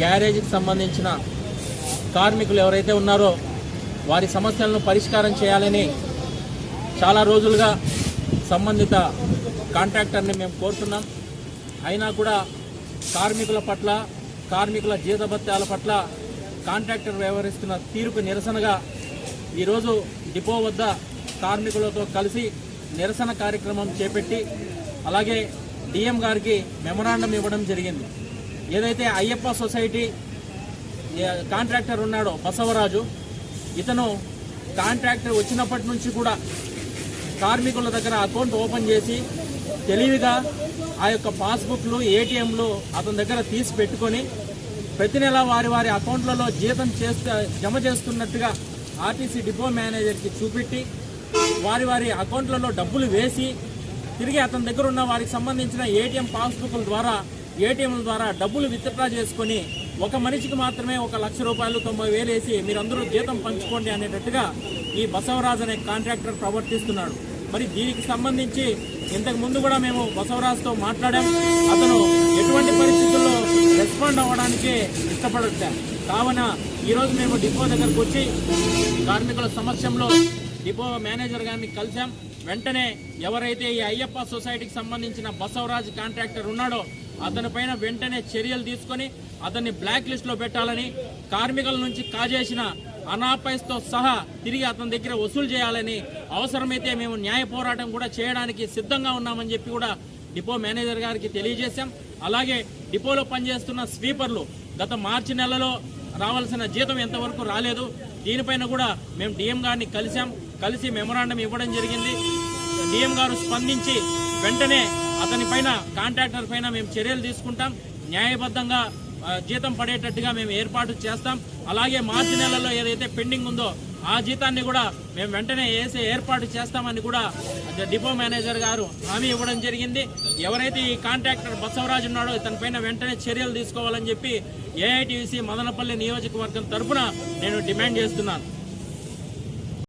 గ్యారేజీకి సంబంధించిన కార్మికులు ఎవరైతే ఉన్నారో వారి సమస్యలను పరిష్కారం చేయాలని చాలా రోజులుగా సంబంధిత కాంట్రాక్టర్ని మేము కోరుతున్నాం. అయినా కూడా కార్మికుల పట్ల కార్మికుల జీతభత్యాల పట్ల కాంట్రాక్టర్ వ్యవహరిస్తున్న తీరుకు నిరసనగా ఈరోజు డిపో వద్ద కార్మికులతో కలిసి నిరసన కార్యక్రమం చేపట్టి అలాగే డిఎం గారికి మెమరాండం ఇవ్వడం జరిగింది. ఏదైతే అయ్యప్ప సొసైటీ కాంట్రాక్టర్ ఉన్నాడో బసవరాజు ఇతను కాంట్రాక్టర్ వచ్చినప్పటి నుంచి కూడా కార్మికుల దగ్గర అకౌంట్ ఓపెన్ చేసి తెలివిగా ఆ యొక్క పాస్బుక్లు ఏటీఎంలు అతని దగ్గర తీసి పెట్టుకొని ప్రతి నెల వారి వారి అకౌంట్లలో జీతం చేస్తూ జమ చేస్తున్నట్టుగా ఆర్టీసీ డిపో మేనేజర్కి చూపెట్టి వారి వారి అకౌంట్లలో డబ్బులు వేసి తిరిగి అతని దగ్గర ఉన్న వారికి సంబంధించిన ఏటీఎం పాస్బుక్ల ద్వారా ఏటీఎంల ద్వారా డబ్బులు విత్డ్రా చేసుకొని ఒక మనిషికి మాత్రమే ఒక లక్ష రూపాయలు తొంభై వేలు వేసి మీరందరూ జీతం పంచుకోండి అనేటట్టుగా ఈ బసవరాజ్ అనే కాంట్రాక్టర్ ప్రవర్తిస్తున్నాడు. మరి దీనికి సంబంధించి ఇంతకు ముందు కూడా మేము బసవరాజ్తో మాట్లాడాం. అతను ఎటువంటి పరిస్థితుల్లో రెస్పాండ్ అవ్వడానికి ఇష్టపడట్లేదు కావున ఈరోజు మేము డిపో దగ్గరకు వచ్చి కార్మికుల సమక్షంలో డిపో మేనేజర్ గారిని కలిశాం. వెంటనే ఎవరైతే ఈ అయ్యప్ప సొసైటీకి సంబంధించిన బసవరాజ్ కాంట్రాక్టర్ ఉన్నాడో అతని పైన వెంటనే చర్యలు తీసుకొని అతన్ని బ్లాక్ లిస్ట్లో పెట్టాలని కార్మికుల నుంచి కాజేసిన అనాపైస్తో సహా తిరిగి అతని దగ్గర వసూలు చేయాలని అవసరమైతే మేము న్యాయ పోరాటం కూడా చేయడానికి సిద్ధంగా ఉన్నామని చెప్పి కూడా డిపో మేనేజర్ గారికి తెలియజేశాం. అలాగే డిపోలో పనిచేస్తున్న స్వీపర్లు గత మార్చి నెలలో రావాల్సిన జీతం ఎంతవరకు రాలేదు. దీనిపైన కూడా మేము డిఎం గారిని కలిశాం. కలిసి మెమరాండం ఇవ్వడం జరిగింది. డిఎం గారు స్పందించి వెంటనే అతని పైన కాంట్రాక్టర్ పైన మేము చర్యలు తీసుకుంటాం. న్యాయబద్ధంగా జీతం పడేటట్టుగా మేము ఏర్పాటు చేస్తాం. అలాగే మార్చి నెలలో ఏదైతే పెండింగ్ ఉందో ఆ జీతాన్ని కూడా మేము వెంటనే వేసే ఏర్పాటు చేస్తామని కూడా డిపో మేనేజర్ గారు హామీ ఇవ్వడం జరిగింది. ఎవరైతే ఈ కాంట్రాక్టర్ బసవరాజు ఉన్నాడో ఇతని పైన వెంటనే చర్యలు తీసుకోవాలని చెప్పి ఏఐటీసీ మదనపల్లి నియోజకవర్గం తరఫున నేను డిమాండ్ చేస్తున్నాను.